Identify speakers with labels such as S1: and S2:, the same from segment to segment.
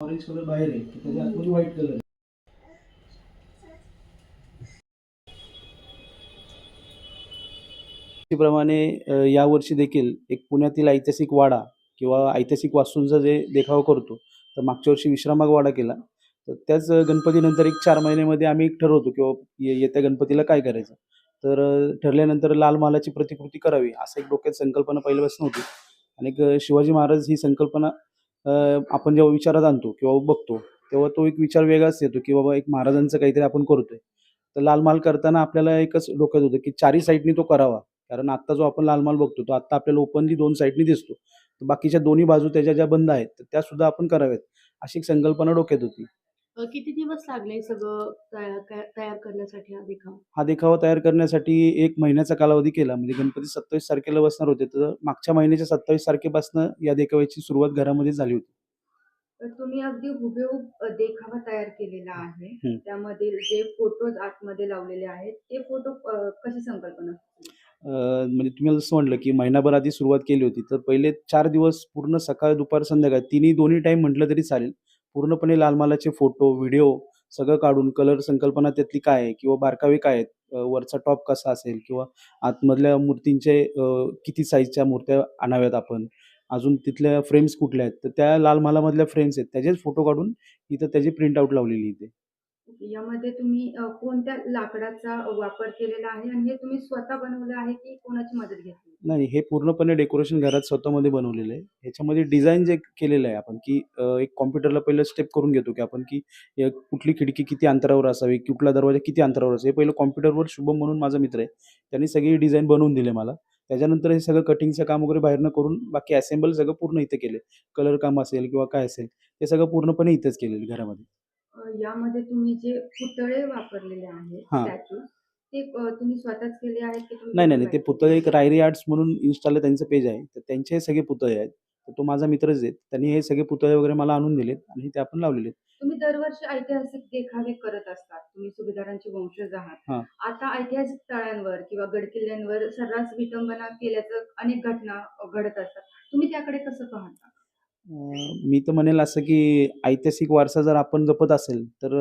S1: Orange colour बाहेर आहे त्याच्या आतमध्ये व्हाईट कलर आहे. त्याप्रमाणे यावर्षी देखील एक पुण्यातील ऐतिहासिक वाडा किंवा ऐतिहासिक वास्तूंचा जे देखावा करतो तर मागच्या वर्षी विश्रामबाग वाडा केला. तर त्याच गणपतीनंतर एक चार महिन्यामध्ये आम्ही एक ठरवतो किंवा येत्या गणपतीला काय करायचं. तर ठरल्यानंतर लाल महालाची प्रतिकृती करावी असं एक डोक्यात संकल्पना पहिल्यापासून होती. आणि एक शिवाजी महाराज ही संकल्पना आपण जेव्हा विचारात आणतो किंवा बघतो तेव्हा तो एक विचार वेगळाच येतो की बाबा एक महाराजांचं काहीतरी आपण करतोय. तर लाल महाल करताना आपल्याला एकच डोक्यात होतं की चारही साईडनी तो करावा. कारण आत्ता जो आपण लाल माल बघतो तो आत्ता आपल्याला ओपनली दोन साईडनी दिसतो. तर बाकीच्या दोन्ही बाजू त्याच्या ज्या बंद आहेत तर त्या सुद्धा आपण कराव्यात अशी एक संकल्पना डोक्यात होती.
S2: किती दिवस लागले सगळं तयार काय- तयार करण्यासाठी हा देखावा?
S1: हा देखावा तयार करण्यासाठी एक महिन्याचा कालावधी केला. म्हणजे गणपती सत्तावीस तारखेला बसणार होते. तर मागच्या महिन्याच्या सत्तावीस तारखेपासून या देखाव्याची सुरुवात घरामध्ये झाली होती.
S3: तर तुम्ही अगदी हुबेहूब अ, देखावा तयार केलेला आहे.
S1: हं.
S3: त्यामधील जे फोटोज आतमध्ये लावलेले आहेत ते फोटो अ, कशी संकल्पना
S1: अं, म्हणजे तुम्ही जसं म्हटलं की महिनाभर आधी सुरुवात केली होती. तर पहिले चार दिवस पूर्ण सकाळ दुपार संध्याकाळ तिन्ही दोन्ही टाईम म्हटलं तरी चालेल. पूर्णपणे लालमालाचे फोटो व्हिडिओ सगळं काढून कलर संकल्पना त्यातली काय आहे किंवा बारकावे काय आहेत? वरचा टॉप कसा असेल किंवा आतमधल्या मूर्तींचे किती साईजच्या मूर्त्या आणाव्यात आपण? अजून तिथल्या फ्रेम्स कुठल्या आहेत? तर त्या लाल महालामधल्या फ्रेम्स आहेत. त्याचेच फोटो काढून इथं त्याची प्रिंट आउट लावलेली इथे.
S3: यामध्ये तुम्ही कोणत्या लाकडाचा वापर केलेला आहे? आणि हे तुम्ही स्वतः बनवलं आहे की कोणाची मदत घेतली?
S1: नाही हे पूर्णपणे डेकोरेशन घरात स्वतःमध्ये बनवलेलं आहे. ह्याच्यामध्ये डिझाईन जे केलेलं आहे आपण की अ, एक कॉम्प्युटरला पहिलं स्टेप करून घेतो की आपण की अ, कुठली खिडकी किती अंतरावर असावी कुठला दरवाजा किती अंतरावर असावी हे पहिलं कॉम्प्युटरवर शुभम म्हणून माझा मित्र आहे. त्यांनी सगळी डिझाईन बनवून दिले मला. त्याच्यानंतर हे सगळं कटिंगचं काम वगैरे बाहेरनं करून बाकी असेंबल सगळं पूर्ण इथे केले कलर काम असेल किंवा काय असेल ते सगळं पूर्णपणे इथेच केलेलं घरामध्ये.
S3: अ, यामध्ये तुम्ही जे पुतळे वापरलेले आहेत
S1: हां.
S3: स्टॅच्यू ते अ, तुम्ही स्वतःच केले आहेत की
S1: नाही नाही नाही ते पुतळे एक रायरी आर्ट्स म्हणून इन्स्टाला त्यांचं पेज आहे. तर त्यांचे हे सगळे पुतळे आहेत. तर तो माझा मित्रच आहेत त्यांनी हे सगळे पुतळे वगैरे मला आणून दिलेत आणि ते आपण लावलेले आहेत.
S3: तुम्ही दरवर्षी ऐतिहासिक देखावे करत असतात. तुम्ही सुभेदारांचे वंशज
S1: हां.
S3: आहात आता ऐतिहासिक तळ्यांवर किंवा गडकिल्ल्यांवर सर्रास विटंबना केल्याचं अनेक घटना घडत असतात. तुम्ही त्याकडे कसं पाहता?
S1: मी तर म्हणेल असं की ऐतिहासिक वारसा जर आपण जपत असेल तर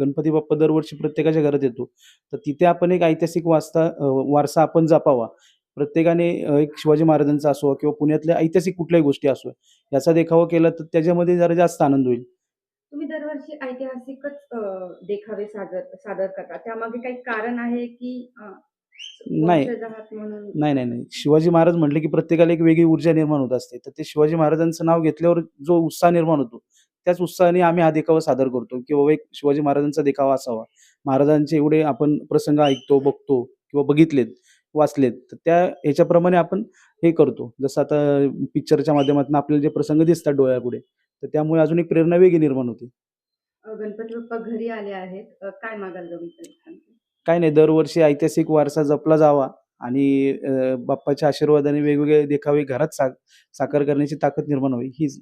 S1: गणपती बाप्पा दरवर्षी प्रत्येकाच्या घरात येतो. तर तिथे आपण एक ऐतिहासिक वारसा वारसा आपण जपावा. प्रत्येकाने एक शिवाजी महाराजांचा असो किंवा पुण्यातल्या ऐतिहासिक कुठल्याही गोष्टी असो याचा देखावा केला तर त्याच्यामध्ये जरा जास्त आनंद होईल.
S3: तुम्ही दरवर्षी ऐतिहासिकच देखावे सादर सादर करता. त्यामागे काही कारण आहे की
S1: नाही. नाही नाही नाही. शिवाजी महाराज म्हटले की प्रत्येकाला एक वेगळी ऊर्जा निर्माण होत असते. तर ते शिवाजी महाराजांचं नाव घेतल्यावर जो उत्साह निर्माण होतो त्याच उत्साहाने आम्ही हा देखावा सादर करतो की बाबा एक शिवाजी महाराजांचा देखावा असावा. महाराजांचे एवढे आपण प्रसंग ऐकतो बघतो किंवा बघितलेत वाचलेत. तर त्या ह्याच्याप्रमाणे आपण हे करतो. जसं आता पिक्चरच्या माध्यमातून आपल्याला जे प्रसंग दिसतात डोळ्यापुढे तर त्यामुळे अजून एक प्रेरणा वेगळी निर्माण होते.
S3: गणपती बाप्पा घरी आले आहेत. काय मागाल
S1: काय नाही दरवर्षी ऐतिहासिक वारसा जपला जावा आणि बाप्पाच्या आशीर्वादाने वेगवेगळे देखावे घरात सा साकार करण्याची ताकद निर्माण व्हावी. हीच